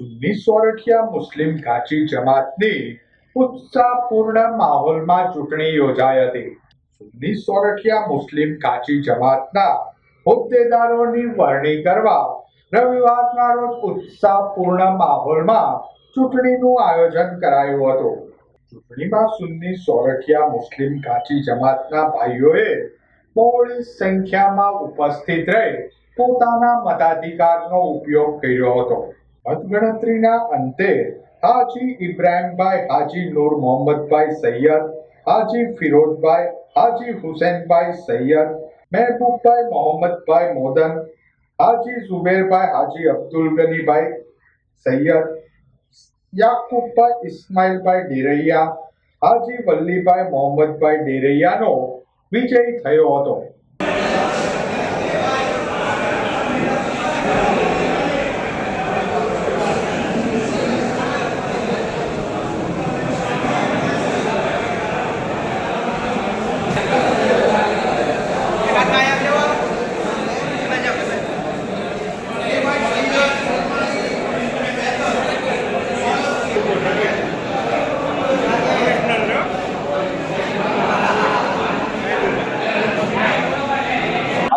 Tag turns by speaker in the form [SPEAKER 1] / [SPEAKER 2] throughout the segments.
[SPEAKER 1] સુન્ની સોરઠિયા મુસ્લિમ ગાચી જમાતની ઉત્સાહપૂર્ણ માહોલમાં ચૂંટણી યોજાઈ હતી. સુન્ની સોરઠિયા મુસ્લિમ ગાચી જમાતના હોદ્દેદારોની વરણી કરવા રવિવારના રોજ ઉત્સાહપૂર્ણ માહોલમાં ચૂંટણીનું આયોજન કરાયું હતું. ચૂંટણીમાં સુન્ની સોરઠિયા મુસ્લિમ ગાચી જમાતના ભાઈઓએ બહોળી સંખ્યામાં ઉપસ્થિત રહી પોતાના મતાધિકારનો ઉપયોગ કર્યો હતો. મતગણતરીના અંતે હાજી ઇબ્રાહીમભાઈ, હાજી નૂર મોહમ્મદભાઈ સૈયદ, હાજી ફિરોજભાઈ, હાજી હુસેનભાઈ સૈયદ, મહેબૂબભાઈ મોહમ્મદભાઈ મોદન, હાજી ઝુબેરભાઈ, હાજી અબ્દુલ ગનીભાઈ સૈયદ, યાકુબભાઈ ઇસ્માઇલભાઈ ડેરૈયા, હાજી વલ્લીભાઈ મોહમ્મદભાઈ ડેરૈયાનો વિજય થયો હતો.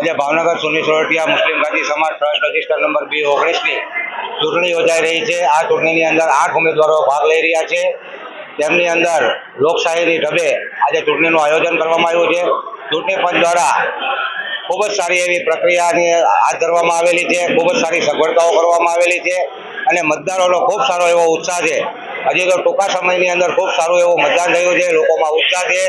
[SPEAKER 2] આજે Bhavnagar સુની Sorathiya Muslim Gandhi Samaj trust register number B ઓગણીસની ચૂંટણી યોજાઈ રહી છે. આ ચૂંટણીની અંદર આઠ ઉમેદવારો ભાગ લઈ રહ્યા છે. તેમની અંદર લોકશાહીની ઢબે આજે ચૂંટણીનું આયોજન કરવામાં આવ્યું છે. ચૂંટણી પંચ દ્વારા ખૂબ જ સારી એવી પ્રક્રિયાની હાથ ધરવામાં આવેલી છે. ખૂબ જ સારી સગવડતાઓ કરવામાં આવેલી છે. અને મતદારોનો ખૂબ સારો એવો ઉત્સાહ છે. હજી તો ટૂંકા સમયની અંદર ખૂબ સારું એવું મતદાન થયું છે. લોકોમાં ઉત્સાહ છે.